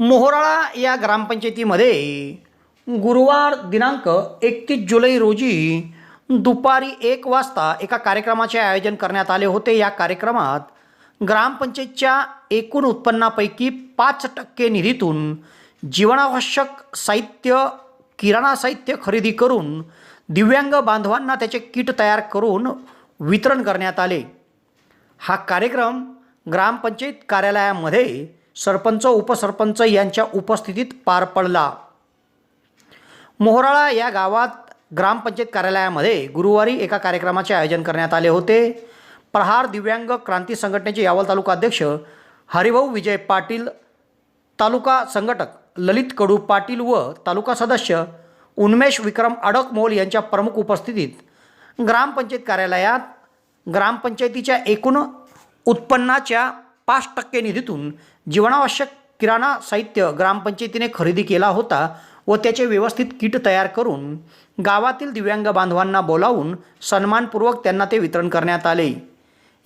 मोहोराळा या ग्रामपंचायतीमध्ये गुरुवार दिनांक एकतीस जुलै रोजी दुपारी एक वाजता एका कार्यक्रमाचे आयोजन करण्यात आले होते. या कार्यक्रमात ग्रामपंचायतच्या एकूण उत्पन्नापैकी पाच टक्के निधीतून जीवनावश्यक साहित्य किराणा साहित्य खरेदी करून दिव्यांग बांधवांना त्याचे किट तयार करून वितरण करण्यात आले. हा कार्यक्रम ग्रामपंचायत कार्यालयामध्ये सरपंच उपसरपंच यांच्या उपस्थितीत पार पडला. मोहराळा या गावात ग्रामपंचायत कार्यालयामध्ये गुरुवारी एका कार्यक्रमाचे आयोजन करण्यात आले होते. प्रहार दिव्यांग क्रांती संघटनेचे यावल तालुका अध्यक्ष हरिभाऊ विजय पाटील तालुका संघटक ललित कडू पाटील व तालुका सदस्य उन्मेष विक्रम अडकमोल यांच्या प्रमुख उपस्थितीत ग्रामपंचायत कार्यालयात ग्रामपंचायतीच्या एकूण उत्पन्नाच्या पाच टक्के निधीतून जीवनावश्यक किराणा साहित्य ग्रामपंचायतीने खरेदी केला होता व त्याचे व्यवस्थित किट तयार करून गावातील दिव्यांग बांधवांना बोलावून सन्मानपूर्वक त्यांना ते वितरण करण्यात आले.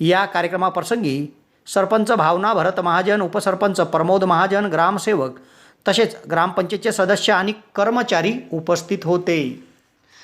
या कार्यक्रमाप्रसंगी सरपंच भावना भरत महाजन उपसरपंच प्रमोद महाजन ग्रामसेवक तसेच ग्रामपंचायतचे सदस्य आणि कर्मचारी उपस्थित होते.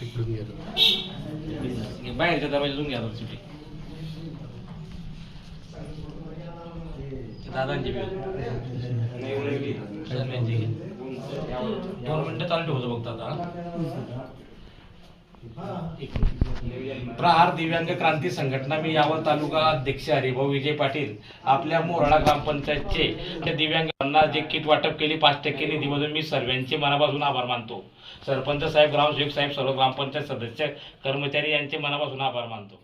घे घे, बाहेरच्या दरवाजातून घ्या आता सुटी ते दादांची दोन मिनिटं चालू ठेवतो बघतो आता. प्रहार दिव्यांग क्रांती संघटना मी यावर तालुका अध्यक्ष हरिभाऊ विजय पाटील आपल्या मोराळा ग्रामपंचायतचे त्या दिव्यांगांना जे किट वाटप केली पाच टक्के निधीमधून मी सर्वांचे मनापासून आभार मानतो. सरपंच साहेब ग्रामसेवक साहेब सर्व ग्रामपंचायत सदस्य कर्मचारी यांचे मनापासून आभार मानतो.